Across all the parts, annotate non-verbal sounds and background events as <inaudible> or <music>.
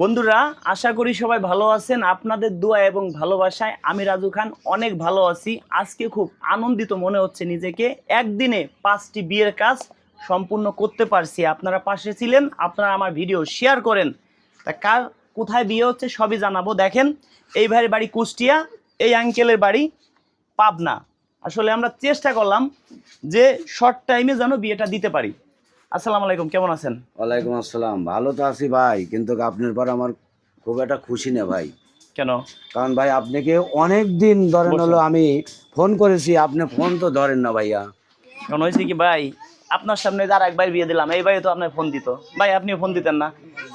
বন্ধুরা, আশা করি সবাই ভালো আছেন। আপনাদের দোয়া এবং ভালোবাসায় আমি রাজু খান অনেক ভালো আছি। আজকে খুব আনন্দিত মনে হচ্ছে নিজেকে। একদিনে পাঁচটি বিয়ের কাজ সম্পূর্ণ করতে পারছি। আপনারা পাশে ছিলেন, আপনারা আমার ভিডিও শেয়ার করেন। তা কার, কোথায় বিয়ে হচ্ছে সবই জানাব। দেখেন, এই ভাইয়ের বাড়ি কুষ্টিয়া, এই আঙ্কেলের বাড়ি পাবনা। আসলে আমরা চেষ্টা করলাম যে শর্ট টাইমে যেন বিয়েটা দিতে পারি। আসসালামু আলাইকুম কেমন আছেন? ওয়ালাইকুম আসসালাম। ভালো তো আছি ভাই কিন্তু আপনার পর আমার খুব একটা খুশি না ভাই। কেন? কারণ ভাই আপনাকে অনেক দিন ধরেন হলো আমি ফোন করেছি আপনি ফোন তো ধরেন না ভাইয়া। কারণ হয়েছে কি ভাই? আপনার সামনে যার একবার বিয়ে দিলাম এই ভাই তো আপনার ফোন দিত। ভাই আপনিও ফোন দিতেন না।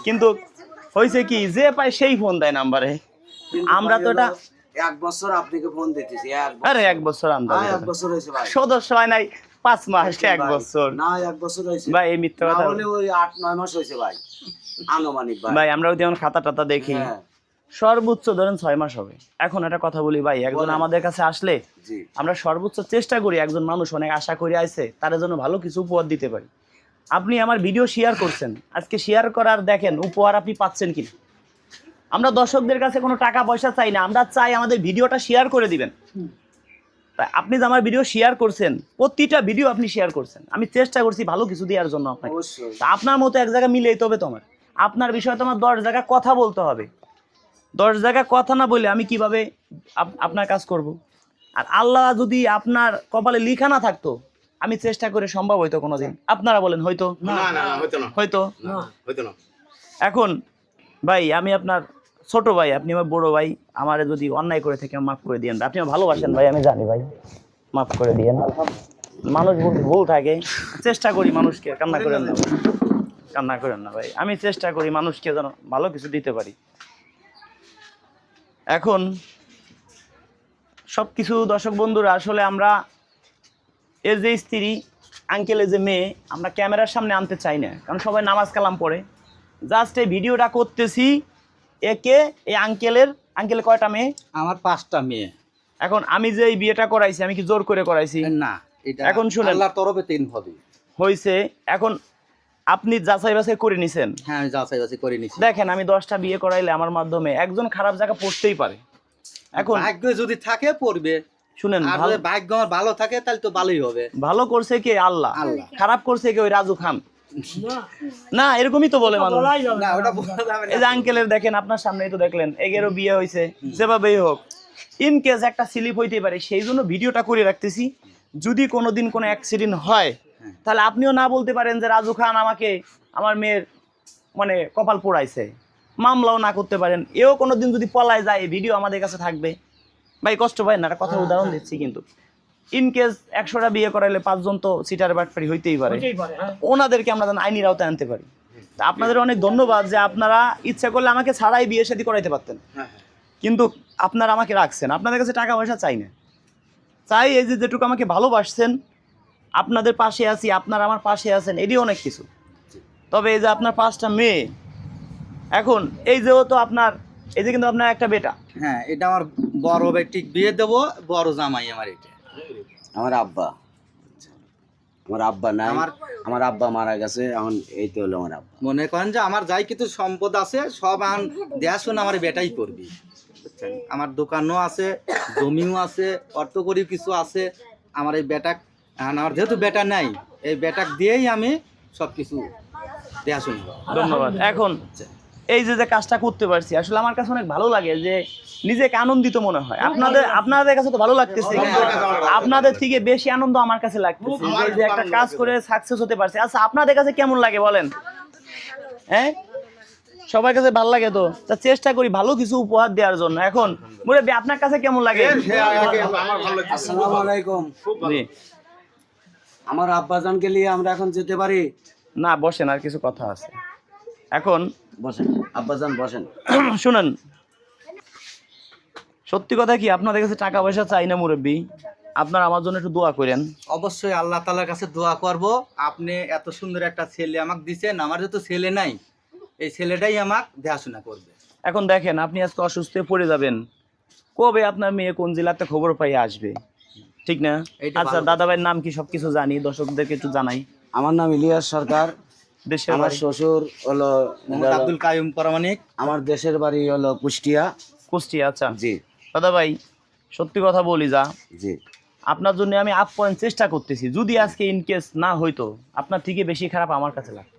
কিন্তু হয়েছে কি যে পায় সেই ফোন দেয় নাম্বারে। আমরা তো এটা এক বছর আপনাকে ফোন দিতেছি আরে এক বছর আমরা এক বছর হয়েছে ভাই। সদস্য হয় নাই পাঁচ মাস এক বছর। না এক বছর হয়েছে। ভাই এই মিথ্যা কথা হলে ওই আট নয় মাস হয়েছে ভাই। আনুমানিক ভাই। ভাই আমরাও যেমন খাতা টাতা দেখি হ্যাঁ। সর্বোচ্চ ধরেন ছয় মাস হবে। এখন একটা কথা বলি ভাই একজন আমাদের কাছে আসলে আমরা সর্বোচ্চ চেষ্টা করি একজন মানুষ অনেক আশা করে আছে তার জন্য ভালো কিছু উপহার দিতে পারি। আপনি আমার ভিডিও শেয়ার করছেন আজকে শেয়ার করার দেখেন উপহার আপনি পাচ্ছেন কি আমরা দর্শকদের কাছে কোনো টাকা পয়সা চাই না আমরা চাই আমাদের ভিডিওটা শেয়ার করে দিবেন। আপনি যে আমার ভিডিও শেয়ার করছেন প্রতিটা ভিডিও আপনি শেয়ার করছেন। আমি চেষ্টা করছি ভালো কিছু দেওয়ার জন্য আপনাকে। তা আপনার মতো এক জায়গায় মিলেই তবে তোমার আপনার বিষয়ে তোমার দশ জায়গায় কথা বলতে হবে। দশ জায়গায় কথা না বলে আমি কীভাবে আপনার কাজ করব? আর আল্লাহ যদি আপনার কপালে লিখা না থাকতো আমি চেষ্টা করে সম্ভব হইতো কোনোদিন। আপনারা বলেন হয়তো না না না। হইতো? না হয়তো এখন ভাই আমি আপনার ছোট ভাই, আপনি আমার বড় ভাই, আমারে যদি অন্যায় করে থেকে মাফ করে দিয়েন। আপনি ভালোবাসেন ভাই, আমি জানি ভাই, মাফ করে দিয়েন। মানুষ ভুল থাকে, চেষ্টা করি মানুষকে, কান্না করেন না কান্না করেন না ভাই, আমি চেষ্টা করি মানুষকে যেন ভালো কিছু দিতে পারি। এখন সব কিছু দর্শক বন্ধুরা, আসলে আমরা এর যে স্ত্রী আঙ্কেলের যে মেয়ে, আমরা ক্যামেরার সামনে আনতে চাই না, কারণ সবাই নামাজ কালাম পড়ে। জাস্ট এই ভিডিওটা করতেছি একে এই আঙ্কেলের আঙ্কেলের কয়টা মেয়ে? আমার পাঁচটা মেয়ে। এখন আমি যে এই বিয়েটা করাইছি আমি কি জোর করে করাইছি? না এটা এখন শুনেন। আল্লাহর তরফে তিন হবে হয়েছে এখন আপনি যাচাই বাছাই করে নিছেন? হ্যাঁ আমি যাচাই বাছাই করে নিছি। দেখেন আমি দশটা বিয়ে করাইলে আমার মাধ্যমে একজন খারাপ জায়গা পড়তেই পারে। এখন ভাগ্য যদি থাকে পড়বে। শুনেন ভাগ্য আমার ভালো থাকে তাহলে তো ভালোই হবে। ভালো করছে কে? আল্লাহ। আল্লাহ। খারাপ করছে কে? ওই রাজু খান। না এরকমই তো বলে মানুষ। না ওটা এই যে আঙ্কেলের দেখেন আপনার সামনেই তো দেখলেন এগেরও বিয়ে হয়েছে যেভাবেই হোক। ইন কেস একটা স্লিপ হইতে পারে সেই জন্য ভিডিওটা করে রাখতেছি। যদি কোনোদিন কোনো অ্যাক্সিডেন্ট হয় তাহলে আপনিও না বলতে পারেন যে রাজু খান আমাকে আমার মেয়ের মানে কপাল পোড়াইছে। মামলাও না করতে পারেন। এও কোনোদিন যদি পলায় যায় এই ভিডিও আমাদের কাছে থাকবে। ভাই কষ্ট পায় না একটা কথা উদাহরণ দিচ্ছি কিন্তু। ইন কেস একশোটা বিয়ে করাইলে পাঁচজন তো সিটার বাটপারি হইতেই পারে। ওনাদেরকে আমরা যেন আইনি আওতায় আনতে পারি। তা আপনাদের অনেক ধন্যবাদ যে আপনারা ইচ্ছা করলে আমাকে ছাড়াই বিয়ে শাদী করাইতে পারতেন। হ্যাঁ, কিন্তু আপনারা আমাকে রাখছেন। আপনাদের কাছে টাকা পয়সা চাই না। চাই এই যে যেটুকু আমাকে ভালোবাসছেন আপনাদের পাশে আছি আপনারা আমার পাশে আছেন এটি অনেক কিছু। তবে এই যে আপনার পাঁচটা মেয়ে এখন এই যে তো আপনার এই যে কিন্তু আপনার একটা বেটা। হ্যাঁ এটা আমার বড় বেটি বিয়ে দেবো বড় জামাই আমার এটা। আমার আব্বা। আমার আব্বা নাই। আমার- আমার আব্বা মারা গেছে এখন এই তো হলো আমার আব্বা। মনে করেন যে আমার যাই কিছু সম্পদ আছে সব আন দেখাশোনা আমার বেটাই করবি। আমার দোকানও আছে জমিও আছে অর্থকরী কিছু আছে। আমার এই বেটা এখন আমার যেহেতু বেটা নাই এই বেটাক দিয়েই আমি সব কিছু দেখাশোনা। ধন্যবাদ। এখন এই যে যে কাজটা করতে পারছি আসলে আমার কাছে অনেক ভালো লাগে যে নিজেকে আনন্দিত মনে হয়। আপনাদের আপনাদের কাছে তো ভালো লাগতেছে। আপনাদের থেকে বেশি আনন্দ আমার কাছে লাগতেছে যে একটা কাজ করে সাকসেস হতে পারছে। আচ্ছা আপনাদের কাছে কেমন লাগে বলেন? হ্যাঁ? সবার কাছে ভালো লাগে তো? তা চেষ্টা করি ভালো কিছু উপহার দেওয়ার জন্য। এখন মুরব্বী আপনার কাছে কেমন লাগে? আমার ভালো লাগছে। আসসালামু আলাইকুম। আমার আব্বাজানকে নিয়ে আমরা এখন যেতে পারি? না বসেন আর কিছু কথা আছে। এখন বসেন আব্বাজান বসেন। <coughs> শুনেন সত্যি কথা কি আপনাদের কাছে টাকা পয়সা চাই না মুরব্বী? আপনার আমার জন্য একটু দোয়া করেন। অবশ্যই আল্লাহ তালার কাছে দোয়া করব। আপনি এত সুন্দর একটা ছেলে আমাকে দিচ্ছেন আমার যেহেতু ছেলে নাই এই ছেলেটাই আমাকে দেখাশোনা করবে। এখন দেখেন আপনি আজকে অসুস্থ হয়ে পড়ে যাবেন। কবে আপনার মেয়ে কোন জেলাতে খবর পাই আসবে? ঠিক না? আচ্ছা দাদা ভাইয়ের নাম কি সবকিছু জানি দর্শকদেরকে একটু জানাই। আমার নাম ইলিয়াস সরকার। দেশের আমার শ্বশুর হলো আব্দুল কাইম পরামানিক। আমার দেশের বাড়ি হলো কুষ্টিয়া। কুষ্টিয়া আচ্ছা। জি। দাদা ভাই সত্যি কথা বলি যা। জি। আপনার জন্য আমি আপ্যায়ন চেষ্টা করতেছি। যদি আজকে ইন কেস না হইতো আপনার থেকে বেশি খারাপ আমার কাছে লাগতো।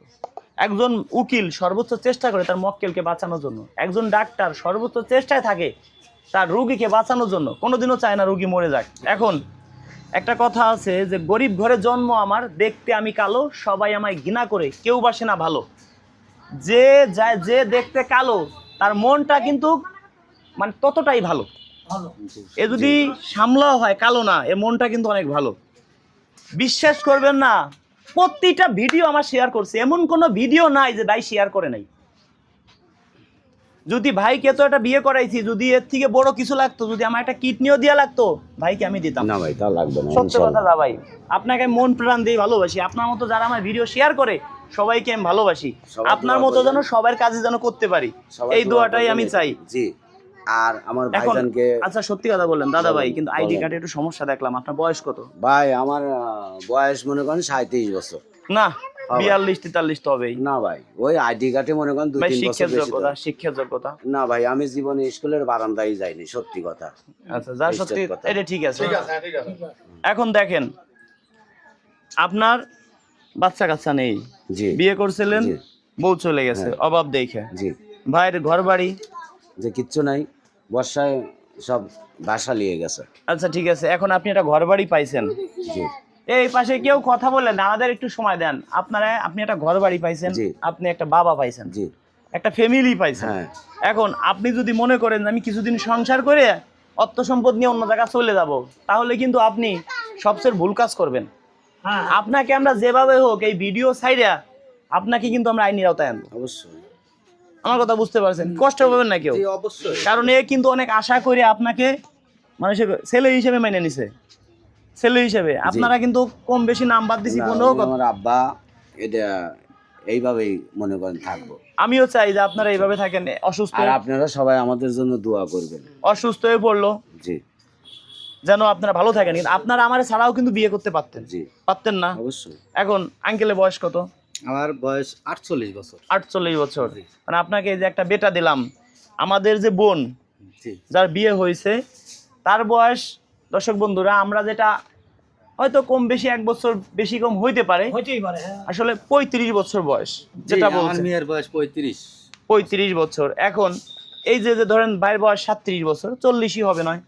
একজন উকিল সর্বোচ্চ চেষ্টা করে তার মক্কেলকে বাঁচানোর জন্য। একজন ডাক্তার সর্বোচ্চ চেষ্টায় থাকে তার রুগীকে বাঁচানোর জন্য। কোনোদিনও চায় না রুগী মরে যাক। এখন একটা কথা আছে যে গরিব ঘরে জন্ম আমার দেখতে আমি কালো সবাই আমায় ঘৃণা করে কেউ বাসে না ভালো। যে যায় যে দেখতে কালো তার মনটা কিন্তু মানে ততটাই ভালো। এ যদি সামলাও হয় কালো না এ মনটা কিন্তু অনেক ভালো। বিশ্বাস করবেন না প্রতিটা ভিডিও আমার শেয়ার করছে। এমন কোনো ভিডিও নাই যে ভাই শেয়ার করে নাই। যদি ভাইকে তো একটা বিয়ে করাইছি যদি এর থেকে বড় কিছু লাগতো যদি আমার একটা কিডনিও দেওয়া লাগতো ভাইকে আমি দিতাম। না ভাই তা লাগবে না সত্য কথা দা ভাই আপনাকে মন প্রাণ দিয়ে ভালোবাসি। আপনার মতো যারা আমার ভিডিও শেয়ার করে সবাইকে আমি ভালোবাসি। আপনার মতো যেন সবার কাজে যেন করতে পারি। এই দোয়াটাই আমি চাই। জি আর আমার ভাইজানকে আচ্ছা সত্যি কথা বললেন দাদা ভাই কিন্তু আইডি কার্ডে একটু সমস্যা দেখলাম আপনার বয়স কত? ভাই আমার বয়স মনে করেন সাঁত্রিশ বছর। না। বিয়াল্লিশ তেতাল্লিশ তো হবেই। না ভাই ওই আইডি কার্ডে মনে করেন দুই তিন বছর যোগ্যতা তো। শিক্ষার যোগ্যতা না ভাই আমি জীবনে স্কুলের বারান্দায় যাইনি সত্যি কথা। আচ্ছা যা সত্যি এটা ঠিক আছে। ঠিক আছে হ্যাঁ, ঠিক আছে। এখন দেখেন আপনার বাচ্চা কাচ্চা নেই। জি। বিয়ে করছিলেন। বউ চলে গেছে অভাব দেখে। জি। ভাইয়ের ঘর বাড়ি যে কিচ্ছু নাই বর্ষায় সব বাসা নিয়ে গেছে। আচ্ছা ঠিক আছে। এখন আপনি একটা ঘর বাড়ি পাইছেন। জি। এই পাশে কেউ কথা বললেন আমাদের একটু সময় দেন। আপনারা আপনি একটা ঘর বাড়ি পাইছেন আপনি একটা বাবা পাইছেন জি। একটা ফ্যামিলি পাইছেন। হ্যাঁ। এখন আপনি যদি মনে করেন আমি কিছুদিন সংসার করে অর্থ সম্পদ নিয়ে অন্য জায়গায় চলে যাব তাহলে কিন্তু আপনি সবচেয়ে ভুল কাজ করবেন। আপনাকে আমরা যেভাবে হোক এই ভিডিও সাইডে আপনাকে কিন্তু আমরা আইনের আওতায় আনব। অবশ্যই। আমার কথা বুঝতে পারছেন? কষ্ট পাবেন না কেউ। অবশ্যই। কারণ এ কিন্তু অনেক আশা করে আপনাকে মানুষের ছেলে হিসেবে মেনে নিছে। ছেলে হিসেবে। আপনারা কিন্তু কম বেশি নাম বাদ দিছি কোনো আমার আব্বা এটা এইভাবেই মনে করেন থাকব। আমিও চাই যে আপনারা এইভাবে থাকেন অসুস্থ। আর আপনারা সবাই আমাদের জন্য দোয়া করবেন। অসুস্থ হয়ে পড়ল। জি। যেন আপনারা ভালো থাকেন। কিন্তু আপনারা আমার ছাড়াও কিন্তু বিয়ে করতে পারতেন। জি। পারতেন না? অবশ্যই। এখন আঙ্কেলের বয়স কত? আমার বয়স আটচল্লিশ বছর। আটচল্লিশ বছর। মানে আপনাকে এই যে একটা বেটা দিলাম আমাদের যে বোন জি। যার বিয়ে হয়েছে তার বয়স দর্শক বন্ধুরা আমরা যেটা হয়তো কম বেশি এক বছর বেশি কম হইতে পারে আসলে পঁয়ত্রিশ বছর বয়স যেটা মেয়ের বয়স পঁয়ত্রিশ। পঁয়ত্রিশ বছর। এখন এই যে যে ধরেন ভাইয়ের বয়স সাতত্রিশ বছর চল্লিশই হবে নয়।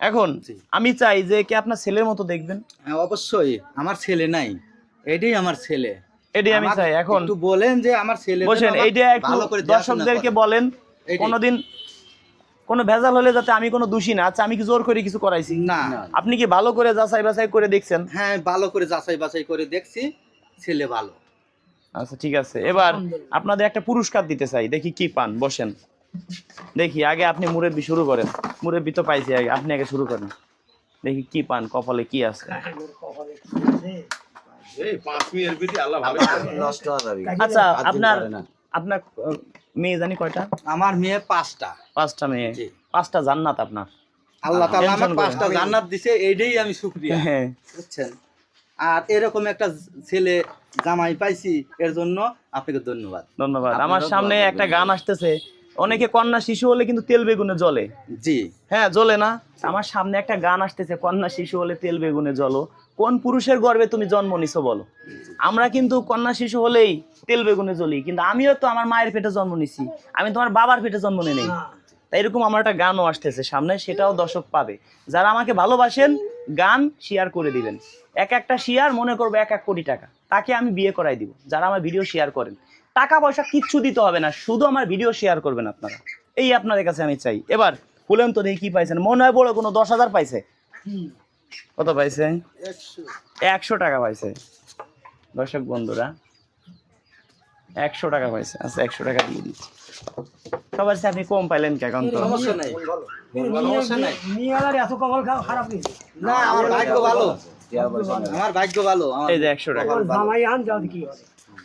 এখন আমি চাই যে কি আপনার ছেলের মতো দেখবেন? হ্যাঁ, অবশ্যই। আমার ছেলে নাই। এটাই আমার ছেলে। এটাই আমি চাই এখন একটু বলেন যে আমার ছেলে বলছেন এইটা একটু দর্শকদেরকে বলেন। কোনোদিন কোনো ভেজাল হলে যাতে আমি কোনো দোষী না আচ্ছা আমি কি জোর করে কিছু করাইছি? না। আপনি কি ভালো করে যাচাই বাছাই করে দেখছেন? হ্যাঁ ভালো করে যাচাই বাছাই করে দেখছি ছেলে ভালো। আচ্ছা ঠিক আছে। এবার আপনাদের একটা পুরস্কার দিতে চাই। দেখি কি পান বসেন। দেখি আগে আপনি মুরব্বি শুরু করেন। মুরব্বি তো পাইছি আগে আপনি আগে শুরু করেন। দেখি কি পান কপালে কি আছে? আচ্ছা আপনার। আপনার মেয়ে জানি কয়টা? আমার মেয়ে পাঁচটা। পাঁচটা মেয়ে। পাঁচটা জান্নাত আপনার। আল্লাহ তাআলা পাঁচটা জান্নাত দিছে এইটাই আমি শুকরিয়া। হ্যাঁ। বুঝছেন? আর এরকম একটা ছেলে জামাই পাইছি এর জন্য আপনাকে ধন্যবাদ। ধন্যবাদ। আমার সামনে একটা গান আসতেছে। অনেকে কন্যা শিশু হলে কিন্তু তেল বেগুনে জ্বলে। জি। হ্যাঁ জ্বলে না? আমার সামনে একটা গান আসতেছে কন্যা শিশু হলে তেল বেগুনে জ্বলো। কোন পুরুষের গর্বে তুমি জন্ম নিছো বলো? আমরা কিন্তু কন্যা শিশু হলেই তেল বেগুনে জ্বলি, কিন্তু আমিও তো আমার মায়ের পেটে জন্ম নিছি, আমি তোমার বাবার পেটে জন্ম নিই নেই। তাই এরকম আমার একটা গানও আসতেছে সামনে, সেটাও দর্শক পাবে। যারা আমাকে ভালোবাসেন, গান শেয়ার করে দিবেন। এক একটা শেয়ার মনে করব এক এক কোটি টাকা। তাকে আমি বিয়ে করাই দিব, যারা আমার ভিডিও শেয়ার করেন। টাকা পয়সা কিচ্ছু দিতে হবে না, শুধু আমার ভিডিও শেয়ার করবেন আপনারা। এই আপনাদের কাছে আমি চাই। এবার বলেন তো দেখি কি পাইছেন। মনে হয় বড় কোনো দশ হাজার পাইছে। কত পাইছে? একশো টাকা পাইছে। দর্শক বন্ধুরা একশো টাকা পাইছে। আচ্ছা একশো টাকা দিয়ে দিচ্ছি। সবার চেয়ে আপনি কম পাইলেন কে এখন তো?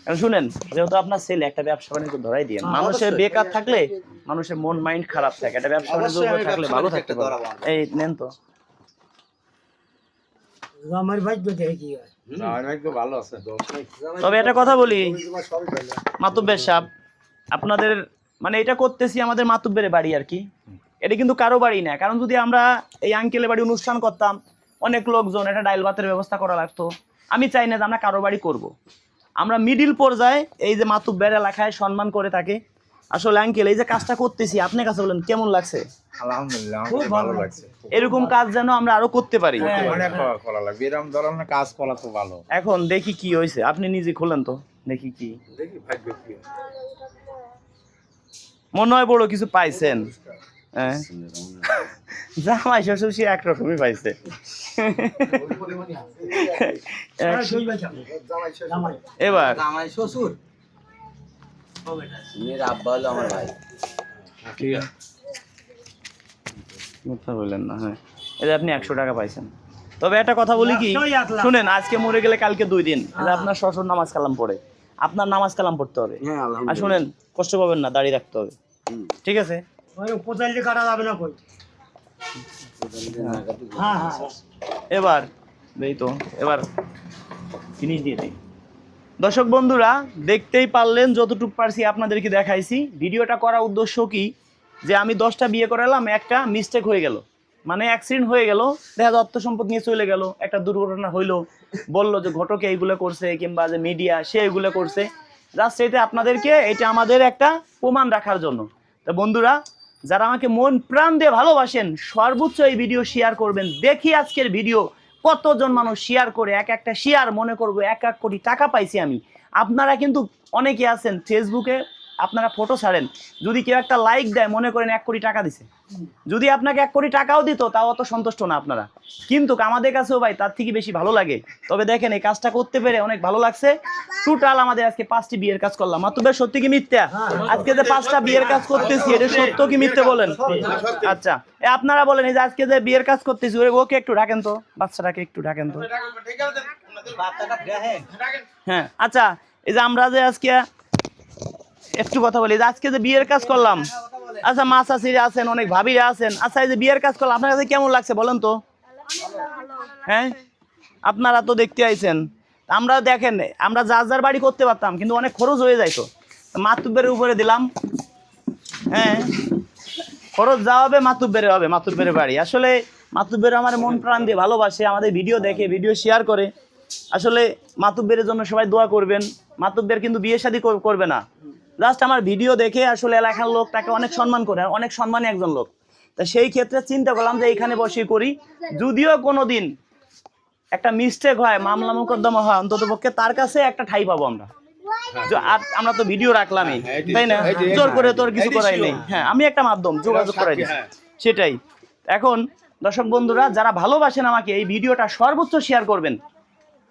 হয় শুনেন যেহেতু আপনার ছেলে একটা ব্যবসা বাণিজ্য ধরাই দিয়ে মানুষের বেকার থাকলে মানুষের মন মাইন্ড খারাপ থাকে। একটা ব্যবসা বাণিজ্য থাকলে ভালো থাকতে পারে হ্যাঁ। এই নেন তো। আমার ভাগ্য দেখে কি হয়? তবে একটা কথা বলি মাতুব্বের সাপ আপনাদের মানে এটা করতেছি আমাদের মাতুব্বের বাড়ি আর কি। এটা কিন্তু কারও বাড়ি না কারণ যদি আমরা এই আঙ্কেলের বাড়ি অনুষ্ঠান করতাম অনেক লোকজন একটা ডাইল ভাতের ব্যবস্থা করা লাগতো। আমি চাই না যে আমরা কারও বাড়ি করব। আমরা মিডিল পর্যায়ে এই যে মাতুব্বের এলাকায় সম্মান করে থাকে আসলে আঙ্কেল এই যে কাজটা করতেছি আপনার কাছে বলেন কেমন লাগছে? আলহামদুলিল্লাহ খুব ভালো লাগছে। এরকম কাজ যেন আমরা আরও করতে পারি। অনেক করা- করা লাগবে এরকম ধরনের কাজ করা তো ভালো। এখন দেখি কি হয়েছে। আপনি নিজে খোলেন তো দেখি কি। দেখি ভাগ্য কি মনে হয় বড় কিছু পাইছেন। হ্যাঁ। <laughs> জামাই শ্বশুর সে একরকমই পাইছে। এবার। জামাই শ্বশুর। সুমির আব্বা হলো আমার ভাই। ঠিক আছে। কথা বললেন না হ্যাঁ। আপনি একশো টাকা পাইছেন। তবে একটা কথা বলি কি। শুনেন আজকে মরে গেলে কালকে দুই দিন। এই আপনার শ্বশুর নামাজ কালাম পড়ে। আপনার নামাজ কালাম পড়তে হবে। হ্যাঁ আর শুনেন কষ্ট পাবেন না দাঁড়িয়ে রাখতে হবে। ঠিক আছে? কাটা যাবে না কই? হ্যাঁ হ্যাঁ। এবার এই তো এবার জিনিস দিয়ে দিই। দর্শক বন্ধুরা, দেখতেই পারলেন, যতটুকু পারছি আপনাদেরকে দেখাইছি। ভিডিওটা করার উদ্দেশ্য কি? যে আমি দশটা বিয়ে করালাম, একটা মিস্টেক হয়ে গেল। মানে অ্যাক্সিডেন্ট হয়ে গেল, দেখা যায় অর্থ সম্পদ নিয়ে চলে গেল, একটা দুর্ঘটনা হইল, বলল যে ঘটকে এইগুলো করছে, কিংবা যে মিডিয়া সে এগুলো করছে। জাস্ট এটা আপনাদেরকে, এটা আমাদের একটা প্রমাণ রাখার জন্য। তো বন্ধুরা, যারা আমাকে মন প্রাণ দিয়ে ভালোবাসেন, সর্বোচ্চ এই ভিডিও শেয়ার করবেন। দেখি আজকের ভিডিও কতজন মানুষ শেয়ার করে, এক একটা শেয়ার মনে করব, এক এক কোটি টাকা পাইছি আমি। আপনারা কিন্তু অনেকে আছেন ফেসবুকে আপনারা ফটো ছাড়েন। যদি কেউ একটা লাইক দেয় মনে করেন এক কোটি টাকা দিছে। যদি আপনাকে এক কোটি টাকাও দিত তাও অত সন্তুষ্ট না আপনারা। কিন্তু আমাদের কাছেও ভাই তার থেকে বেশি ভালো লাগে। তবে দেখেন এই কাজটা করতে পেরে অনেক ভালো লাগছে। টোটাল আমাদের আজকে পাঁচটি বিয়ের কাজ করলাম। মাতুবে সত্যি কি মিথ্যা? আজকে যে পাঁচটা বিয়ের কাজ করতেছি এটা সত্য কি মিথ্যে বলেন? আচ্ছা এ আপনারা বলেন এই যে আজকে যে বিয়ের কাজ করতেছি ওরে ওকে একটু ডাকেন তো। বাচ্চাটাকে একটু ডাকেন তো। হ্যাঁ আচ্ছা এই যে আমরা যে আজকে একটু কথা বলি, আজকে যে বিয়ের কাজ করলাম আচ্ছা মা চাষিরা আছেন, অনেক ভাবিরা আছেন আচ্ছা এই যে বিয়ের কাজ করলাম, আপনার কাছে কেমন লাগছে বলেন তো? হ্যাঁ? আপনারা তো দেখতে আইছেন। আমরা দেখেন, আমরা যার যার বাড়ি করতে পারতাম, কিন্তু অনেক খরচ হয়ে যাইতো। মাতুব্বের উপরে দিলাম। হ্যাঁ? খরচ যা হবে মাতুব্বেরে হবে মাতুব্বের বাড়ি। আসলে মাতুব্বের আমার মন প্রাণ দিয়ে ভালোবাসে, আমাদের ভিডিও দেখে, ভিডিও শেয়ার করে। আসলে মাতুব্বের জন্য সবাই দোয়া করবেন। মাতুব্বের কিন্তু বিয়ে শাদী কর- করবে না। জাস্ট আমার ভিডিও দেখে আসলে এলাকার লোক তাকে অনেক সম্মান করে আর অনেক সম্মানী একজন লোক। তা সেই ক্ষেত্রে চিন্তা করলাম যে এইখানে বসে করি। যদিও কোনো দিন একটা মিস্টেক হয় মামলা মোকদ্দমা হয় অন্তত পক্ষে তার কাছে একটা ঠাই পাবো আমরা। আর আমরা তো ভিডিও রাখলামই তাই না? জোর করে তোর কিছু করাই নেই। হ্যাঁ আমি একটা মাধ্যম যোগাযোগ করাই দিচ্ছি সেটাই। এখন দর্শক বন্ধুরা যারা ভালোবাসেন আমাকে এই ভিডিওটা সর্বোচ্চ শেয়ার করবেন।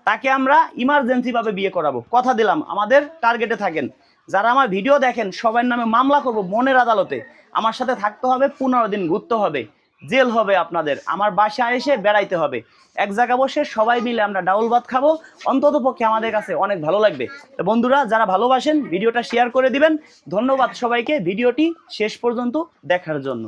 তাকে আমরা ইমার্জেন্সি ভাবে বিয়ে করাবো। কথা দিলাম আমাদের টার্গেটে থাকেন। যারা আমার ভিডিও দেখেন, সবার নামে মামলা করব মনের আদালতে। আমার সাথে থাকতে হবে, পনেরো দিন ঘুরতে হবে, জেল হবে আপনাদের। আমার বাসায় এসে বেড়াইতে হবে। এক জায়গা বসে সবাই মিলে আমরা ডাউল ভাত খাব। অন্তত পক্ষে আমাদের কাছে অনেক ভালো লাগবে। তো বন্ধুরা, যারা ভালোবাসেন, ভিডিওটা শেয়ার করে দিবেন। ধন্যবাদ সবাইকে। ভিডিওটি শেষ পর্যন্ত দেখার জন্য।